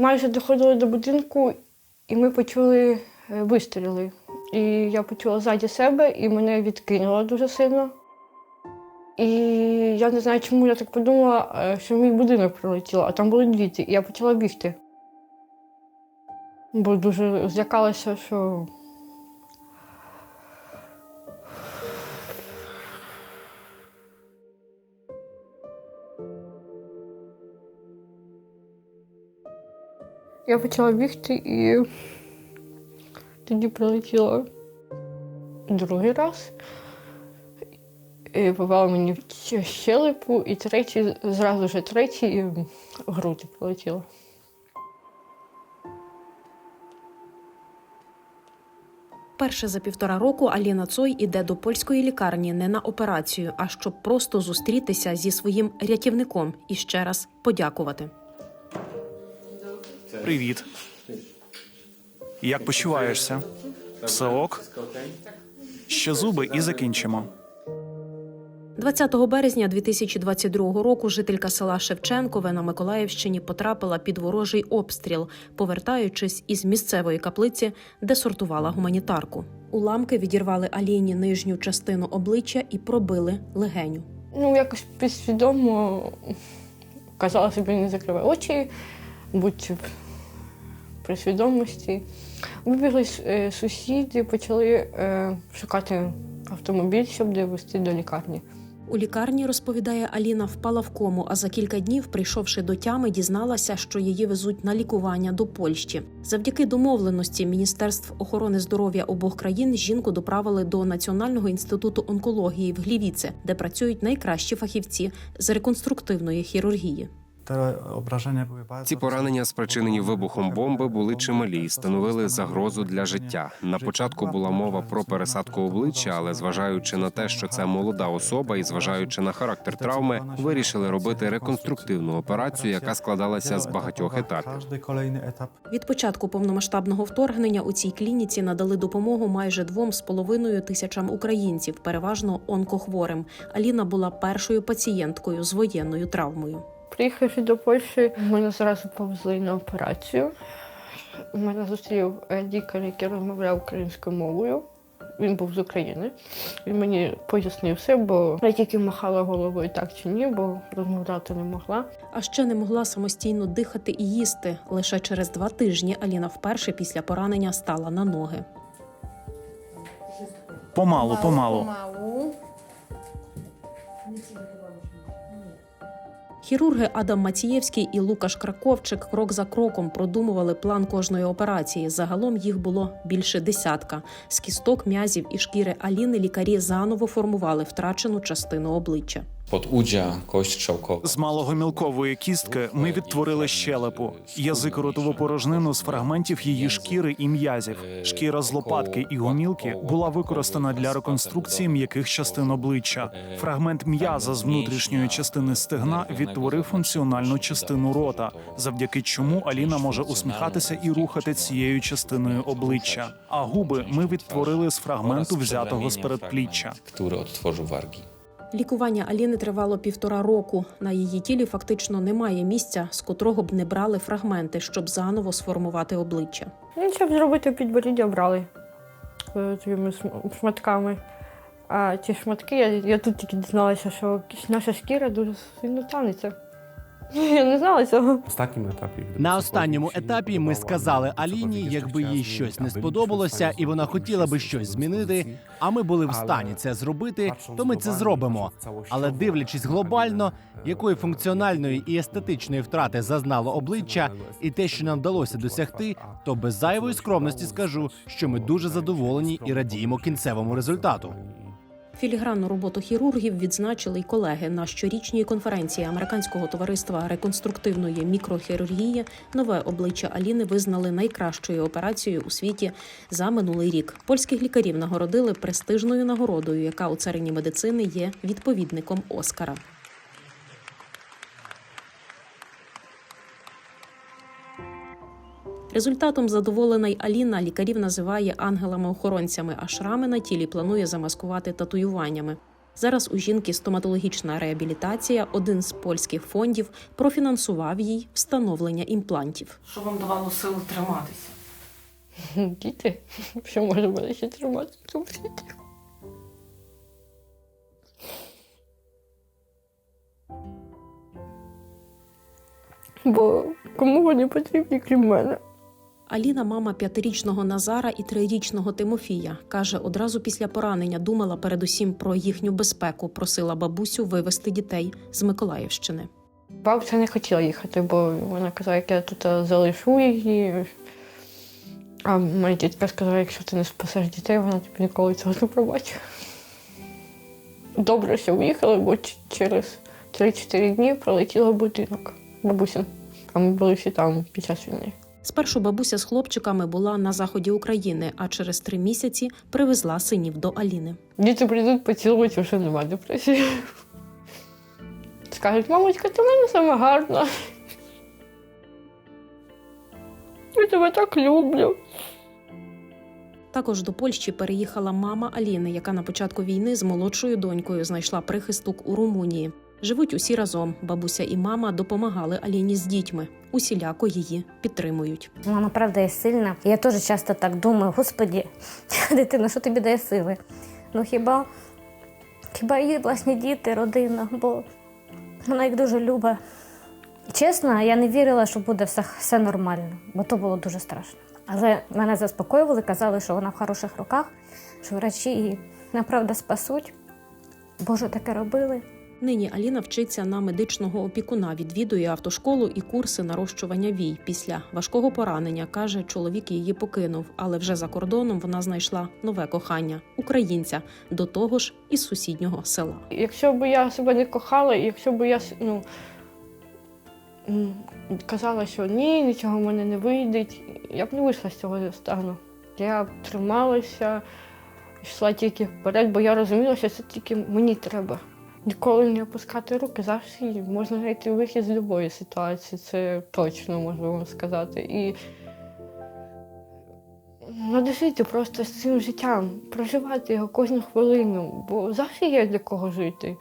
майже доходили до будинку, і ми почули е, вистріли. І я почула ззаді себе, і мене відкинуло дуже сильно. І я не знаю, чому я так подумала, е, що мій будинок прилетіло, а там були діти, і я почала бігти. Бо дуже злякалася, що Я почала бігти і тоді прилетіло другий раз. І попало мені в щелепу, і третій, зразу ж третій і в груди прилетіло. Перше за півтора року Аліна Цой іде до польської лікарні не на операцію, а щоб просто зустрітися зі своїм рятівником і ще раз подякувати. Привіт. Як почуваєшся? Все ок? Ще зуби і закінчимо. 20 березня 2022 року жителька села Шевченкове на Миколаївщині потрапила під ворожий обстріл, повертаючись із місцевої каплиці, де сортувала гуманітарку. Уламки відірвали Аліні нижню частину обличчя і пробили легеню. Ну, якось підсвідомо казала собі, не закривай очі, будь при свідомості. Вибігли е, сусіди, почали е, шукати автомобіль, щоб довезти до лікарні. У лікарні розповідає Аліна, впала в кому. А за кілька днів, прийшовши до тями, дізналася, що її везуть на лікування до Польщі. Завдяки домовленості Міністерств охорони здоров'я обох країн жінку доправили до Національного інституту онкології в Глівіце, де працюють найкращі фахівці з реконструктивної хірургії. Ці поранення, спричинені вибухом бомби, були чималі і становили загрозу для життя. На початку була мова про пересадку обличчя, але зважаючи на те, що це молода особа, і зважаючи на характер травми, вирішили робити реконструктивну операцію, яка складалася з багатьох етапів. Від початку повномасштабного вторгнення у цій клініці надали допомогу майже двом з половиною тисячам українців, переважно онкохворим. Аліна була першою пацієнткою з воєнною травмою. Приїхавши до Польщі, мене зразу повезли на операцію. Мене зустрів е, лікар, який розмовляв українською мовою. Він був з України. Він мені пояснив все, бо я тільки махала головою так чи ні, бо розмовляти не могла. А ще не могла самостійно дихати і їсти. Лише через два тижні Аліна вперше після поранення стала на ноги. Помалу, Помалу, помалу. Хірурги Адам Мацієвський і Лукаш Краковчик крок за кроком продумували план кожної операції. Загалом їх було більше десятка. З кісток, м'язів і шкіри Аліни лікарі заново формували втрачену частину обличчя. Подуджя, кость шовкова. З малогомілкової кістки ми відтворили щелепу, язик ротову порожнину з фрагментів її шкіри і м'язів. Шкіра з лопатки і гомілки була використана для реконструкції м'яких частин обличчя. Фрагмент м'яза з внутрішньої частини стегна відтворив функціональну частину рота, завдяки чому Аліна може усміхатися і рухати цією частиною обличчя. А губи ми відтворили з фрагменту взятого з передпліччя. który odtworzył wargi. Лікування Аліни тривало півтора року. На її тілі фактично немає місця, з котрого б не брали фрагменти, щоб заново сформувати обличчя. Ну, щоб зробити підборіддя, брали е, шматками. А ті шматки, я, я тут тільки дізналася, що наша шкіра дуже сильно танеться. Я не знала цього. etapie. gdyby На останньому етапі ми сказали Аліні, якби їй щось не сподобалося, і вона хотіла би щось змінити. А ми були в стані це зробити, то ми це зробимо. Але дивлячись глобально, е, якої функціональної і естетичної втрати зазнало обличчя, і те, що нам вдалося досягти, то без зайвої скромності скажу, що ми дуже задоволені і радіємо кінцевому результату. Філігранну роботу хірургів відзначили й колеги на щорічній конференції американського товариства реконструктивної мікрохірургії. Нове обличчя Аліни визнали найкращою операцією у світі за минулий рік. Польських лікарів нагородили престижною нагородою, яка у царині медицини є відповідником Оскара. Результатом задоволена й Аліна. Лікарів називає ангелами-охоронцями, а шрами на тілі планує замаскувати татуюваннями. Зараз у жінки стоматологічна реабілітація, один з польських фондів, профінансував їй встановлення імплантів. Що вам давало силу триматися? Діти, що може мене ще тримати в цьому світі? Бо кому вони потрібні, крім мене? Аліна, мама п'ятирічного Назара і трирічного Тимофія, каже, одразу після поранення думала передусім про їхню безпеку, просила бабусю вивезти дітей з Миколаївщини. Бабця не хотіла їхати, бо вона казала, як я тут е, залишу її. А моя тітка сказала, якщо ти не спасеш дітей, вона тобі ніколи цього не пробачить. Добре, що виїхали, бо через 3-4 дні пролетіла будинок бабусин. А ми були всі там під час війни. Спершу бабуся з хлопчиками була на заході України, а через три місяці привезла синів до Аліни. Діти прийдуть поцілують, вже нема депресії. Скажуть, мамочка, ти в мене саме гарна. Я тебе так люблю. Також до Польщі переїхала мама Аліни, яка на початку війни з молодшою донькою знайшла прихисток у Румунії. Живуть усі разом. Бабуся і мама допомагали Аліні з дітьми. Усіляко її підтримують. Мама, правда, є сильна. Я теж часто так думаю, господі, дитина, що тобі дає сили? Ну хіба, хіба її власні діти, родина, бо вона їх дуже любить. Чесно, я не вірила, що буде все, все нормально, бо то було дуже страшно. Але мене заспокоювали, казали, що вона в хороших руках, що врачі її направда спасуть. Боже, таке робили. Нині Аліна вчиться на медичного опікуна, відвідує автошколу і курси нарощування вій. Після важкого поранення каже, чоловік її покинув, але вже за кордоном вона знайшла нове кохання українця, до того ж із сусіднього села. Якщо б я себе не кохала, якщо б я ну, казала, що ні, нічого в мене не вийде, я б не вийшла з цього стану. Я б трималася, йшла тільки вперед, бо я розуміла, що це тільки мені треба. Ніколи не опускати руки, завжди можна знайти вихід з будь-якої ситуації, це точно можу вам сказати. І надишити просто з цим життям, проживати його кожну хвилину, бо завжди є для кого жити.